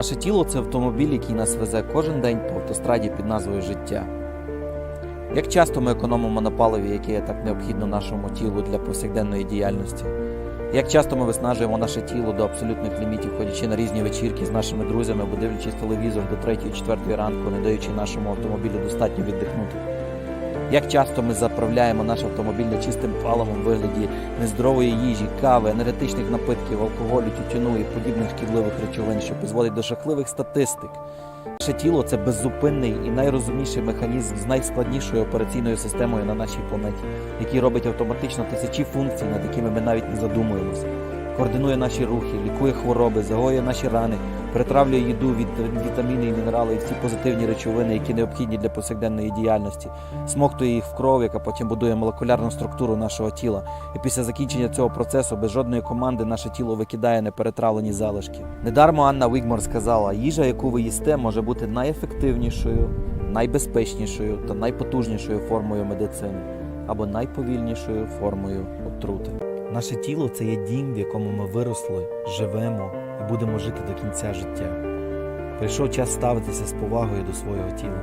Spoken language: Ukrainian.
Наше тіло це автомобіль, який нас везе кожен день по автостраді під назвою життя. Як часто ми економимо на паливі, яке є так необхідно нашому тілу для повсякденної діяльності? Як часто ми виснажуємо наше тіло до абсолютних лімітів, ходячи на різні вечірки з нашими друзями або дивлячись телевізор до 3-4 ранку, не даючи нашому автомобілю достатньо віддихнути? Як часто ми заправляємо наш автомобіль нечистим паливом в вигляді нездорової їжі, кави, енергетичних напитків, алкоголю, тютюну і подібних шкідливих речовин, що призводить до жахливих статистик? Наше тіло це беззупинний і найрозумніший механізм з найскладнішою операційною системою на нашій планеті, який робить автоматично тисячі функцій, над якими ми навіть не задумуємося. Координує наші рухи, лікує хвороби, загоює наші рани, перетравлює їду від вітаміни і мінерали і всі позитивні речовини, які необхідні для повсякденної діяльності, смоктує їх в кров, яка потім будує молекулярну структуру нашого тіла. І після закінчення цього процесу без жодної команди наше тіло викидає неперетравлені залишки. Недармо Анна Вігмор сказала: їжа, яку ви їсте, може бути найефективнішою, найбезпечнішою та найпотужнішою формою медицини або найповільнішою формою отрути. Наше тіло це є дім, в якому ми виросли, живемо і будемо жити до кінця життя. Прийшов час ставитися з повагою до свого тіла.